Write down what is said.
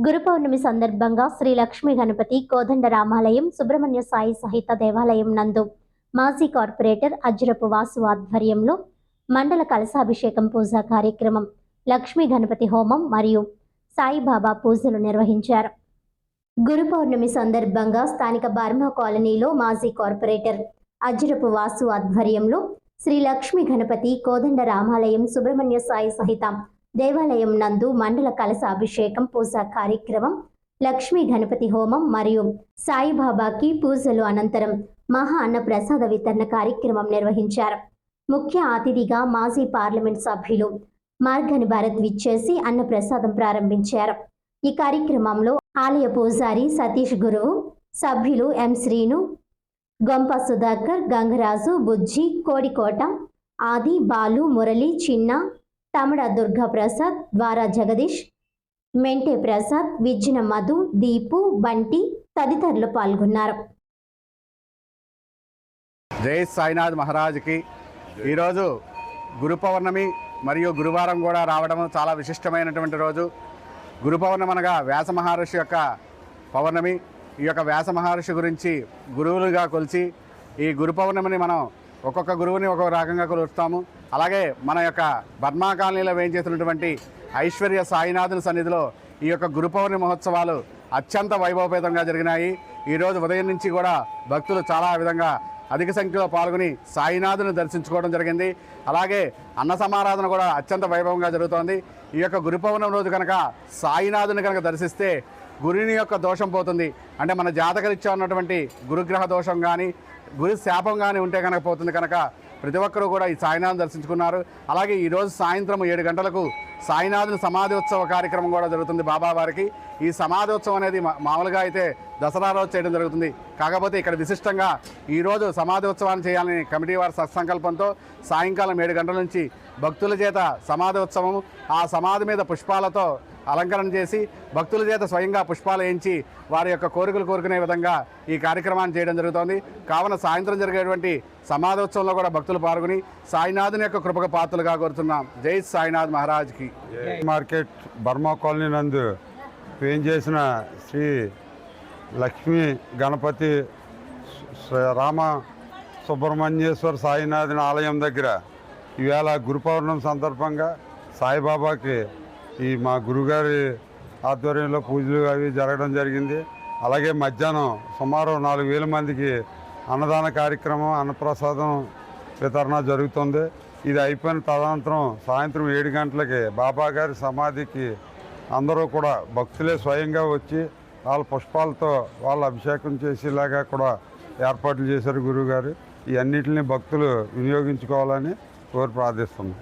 గురు పౌర్ణమి సందర్భంగా శ్రీ లక్ష్మీ గణపతి కోదండ రామాలయం సుబ్రహ్మణ్య సాయి సహిత దేవాలయం నందు మాజీ కార్పొరేటర్ అజ్రపు వాసు ఆధ్వర్యంలో మండల కలశాభిషేకం పూజా కార్యక్రమం లక్ష్మీ గణపతి హోమం మరియు సాయిబాబా పూజలు నిర్వహించారు. గురు పౌర్ణమి సందర్భంగా స్థానిక బర్మా కాలనీలో మాజీ కార్పొరేటర్ అజ్రపు వాసు ఆధ్వర్యంలో శ్రీ లక్ష్మీ గణపతి కోదండ రామాలయం సుబ్రహ్మణ్య సాయి సహిత దేవాలయం నందు మండల కలశ అభిషేకం పూజా కార్యక్రమం లక్ష్మీ గణపతి హోమం మరియు సాయిబాబాకి పూజలు అనంతరం మహా అన్న ప్రసాద వితరణ కార్యక్రమం నిర్వహించారు. ముఖ్య అతిథిగా మాజీ పార్లమెంట్ సభ్యులు మార్గని భారత్ విచ్చేసి అన్న ప్రసాదం ప్రారంభించారు. ఈ కార్యక్రమంలో ఆలయ పూజారి సతీష్ గురువు సభ్యులు ఎం శ్రీను గొంప సుధాకర్ గంగరాజు బుజ్జి కోడికోట ఆది బాలు మురళి చిన్న తమడ దుర్గా ప్రసాద్ ద్వారా జగదీష్ మెంటే ప్రసాద్ విజ్జన మధు దీపు బంటి తదితరులు పాల్గొన్నారు. జై సాయినాథ్ మహారాజ్కి. ఈరోజు గురు పౌర్ణమి మరియు గురువారం కూడా రావడం చాలా విశిష్టమైనటువంటి రోజు. గురు పౌర్ణమి అనగా వ్యాస మహర్షి యొక్క పౌర్ణమి. ఈ యొక్క వ్యాస మహర్షి గురించి గురువులుగా కొలిచి ఈ గురు పౌర్ణమిని మనం ఒక్కొక్క గురువుని ఒక్కొక్క రకంగా కొలుస్తాము. అలాగే మన యొక్క బర్మా కాలనీలో వేయించేసినటువంటి ఐశ్వర్య సాయినాథుని సన్నిధిలో ఈ యొక్క గురు పౌర్ణమి మహోత్సవాలు అత్యంత వైభవపేతంగా జరిగినాయి. ఈరోజు ఉదయం నుంచి కూడా భక్తులు చాలా విధంగా అధిక సంఖ్యలో పాల్గొని సాయినాథుని దర్శించుకోవడం జరిగింది. అలాగే అన్న సమారాధన కూడా అత్యంత వైభవంగా జరుగుతోంది. ఈ యొక్క గురు పౌర్ణమి రోజు కనుక సాయినాథుని కనుక దర్శిస్తే గురుని యొక్క దోషం పోతుంది. అంటే మన జాతకరీత్యా ఉన్నటువంటి గురుగ్రహ దోషం కానీ గురు శాపం కానీ ఉంటే కనుక పోతుంది కనుక ప్రతి ఒక్కరూ కూడా ఈ సాయినాథ్ దర్శించుకున్నారు. అలాగే ఈరోజు సాయంత్రం ఏడు గంటలకు సాయినాథుని సమాధి ఉత్సవ కార్యక్రమం కూడా జరుగుతుంది బాబా వారికి. ఈ సమాధి ఉత్సవం అనేది మా- మామూలుగా అయితే దసరా రోజు చేయడం జరుగుతుంది. కాకపోతే ఇక్కడ విశిష్టంగా ఈరోజు సమాధి ఉత్సవాన్ని చేయాలని కమిటీ వారి సత్సంకల్పంతో సాయంకాలం ఏడు గంటల నుంచి భక్తుల చేత సమాధి ఉత్సవము ఆ సమాధి మీద పుష్పాలతో అలంకరణ చేసి భక్తుల చేత స్వయంగా పుష్పాలు వేయించి వారి యొక్క కోరికలు కోరుకునే విధంగా ఈ కార్యక్రమాన్ని చేయడం జరుగుతోంది. కావున సాయంత్రం జరిగేటువంటి సమాధోత్సవంలో కూడా భక్తులు పాల్గొని సాయినాథుని యొక్క కృపక పాత్రలుగా కోరుతున్నాం. జై సాయినాథ్ మహారాజ్కి. మార్కెట్ బర్మా కాలనీ నందు ఏం చేసిన శ్రీ లక్ష్మీ గణపతి రామ సుబ్రహ్మణ్యేశ్వర సాయినాథుని ఆలయం దగ్గర ఈవేళ గురు పౌర్ణమి సందర్భంగా సాయిబాబాకి ఈ మా గురుగారి ఆధ్వర్యంలో పూజలు అవి జరగడం జరిగింది. అలాగే మధ్యాహ్నం సుమారు నాలుగు వేల మందికి అన్నదాన కార్యక్రమం అన్నప్రసాదం వితరణ జరుగుతుంది. ఇది అయిపోయిన తదనంతరం సాయంత్రం ఏడు గంటలకి బాబా గారి సమాధికి అందరూ కూడా భక్తులే స్వయంగా వచ్చి వాళ్ళ పుష్పాలతో వాళ్ళ అభిషేకం చేసేలాగా కూడా ఏర్పాట్లు చేశారు గురువుగారు. ఈ అన్నిటిని భక్తులు వినియోగించుకోవాలని కోరి ప్రార్థిస్తున్నాం.